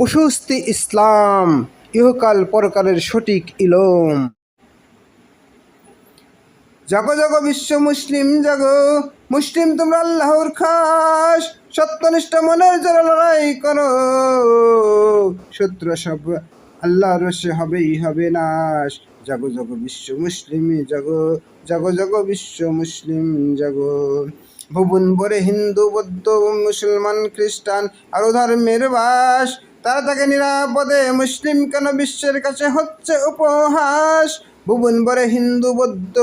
প্রশস্তি ইসলাম, ইহকাল পরকালের সঠিক ইলম। জগ, জাগো, বিশ্ব মুসলিম, জাগো। মুসলিম, তোমরা আল্লাহর খাস। সত্যনিষ্ঠ মনের জোরে লড়াই করো। শত্রু সব আল্লাহর রসে হবেই, হবে নাশ। জাগো জাগো, বিশ্ব মুসলিম, জাগো। জাগো জাগো, বিশ্ব মুসলিম, জাগো। ভুবন ভরে হিন্দু, বৌদ্ধ, মুসলমান, খ্রিস্টান, আরও ধর্মের বাস। তারা তাকে নিরাপদে মুসলিম কেন বিশ্বের কাছে হচ্ছে উপহাস? ভুবন বরে হিন্দু, বৌদ্ধ,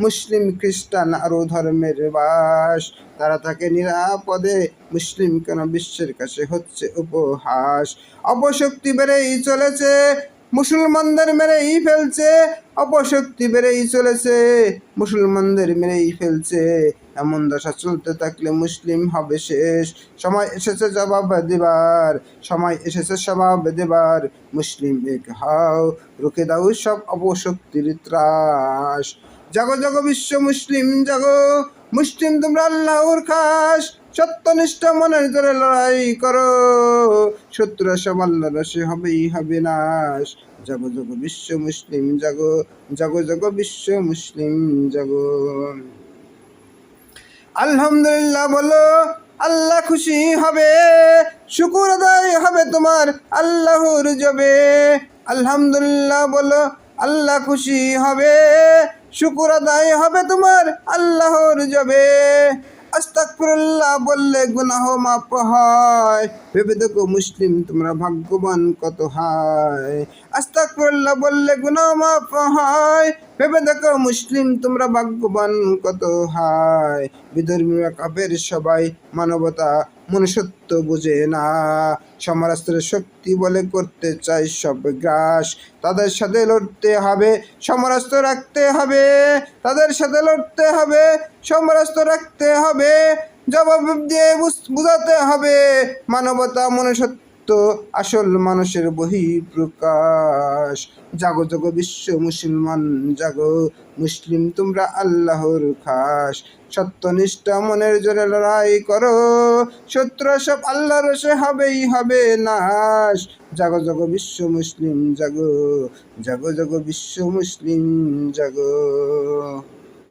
মুসলিম, খ্রিস্টান আরও ধর্মের বাস। তারা তাকে নিরাপদে মুসলিম কেন বিশ্বের কাছে হচ্ছে উপহাস? অপশক্তি বেড়েই চলেছে মুসলমানদের মেরেই ফেলছে, অপশক্তি বেড়েই চলেছে। মুসলমানদের মেরেই ফেলছে, এমন দশা চলতে থাকলে মুসলিম হবে শেষ। সময় এসেছে জবাব দেবার, সময় এসেছে জবাব দেবার। মুসলিম এক হাও, রুখে দাও সব অপশক্তির ত্রাস। জাগো জাগো বিশ্ব মুসলিম, জাগো। মুসলিম তোমরা আল্লাহর খাস। সত্যনিষ্ঠ মনের ধরে লড়াই করো। শত্রুরা সব আল্লাহ রসে হবেই, হবে নাশ। জাগো জাগো বিশ্ব মুসলিম জাগো জাগো জাগো বিশ্ব মুসলিম জাগো। আলহামদুলিল্লাহ বলো, আল্লাহ খুশি হবে, শুকুর আদায় হবে তোমার আল্লাহর জবে। আলহামদুলিল্লাহ বলো, আল্লাহ খুশি হবে, শুকুর আদায় হবে তোমার আল্লাহর যাবে। আস্তাকফিরুল্লাহ বললে গুনাহ মাপ হয়। ভেবে দেখো মুসলিম তোমরা ভাগ্যবান কত হয়। আস্তাকফিরুল্লাহ বললে গুনাহ মাপ হয়। ভেবে দেখো মুসলিম তোমরা ভাগ্যবান কত হয়। বিধর্মীরা কাপের সবাই মানবতা মনুষ্যত্ব বুঝে না। সমরাস্ত্রের শক্তি বলে করতে চাই সব গ্রাস। তাদের সাথে লড়তে হবে সমরাস্ত্র রাখতে হবে। তাদের সাথে লড়তে হবে সমরাস্ত্র রাখতে হবে। জবাব দিয়ে বুঝ- বুঝাতে হবে। মানবতা মনুষ্যত্ব আসল মানুষের বহি প্রকাশ জাগো জাগো, বিশ্ব মুসলমান, জাগো, মুসলিম, তোমরা আল্লাহর খাস। সত্যনিষ্ঠা মনের জোরে লড়াই করো। শত্রু সব আল্লাহর সে হবেই হবে নাশ। জাগো জাগো, বিশ্ব মুসলিম, জাগো। জাগো জাগো, বিশ্ব মুসলিম, জাগো।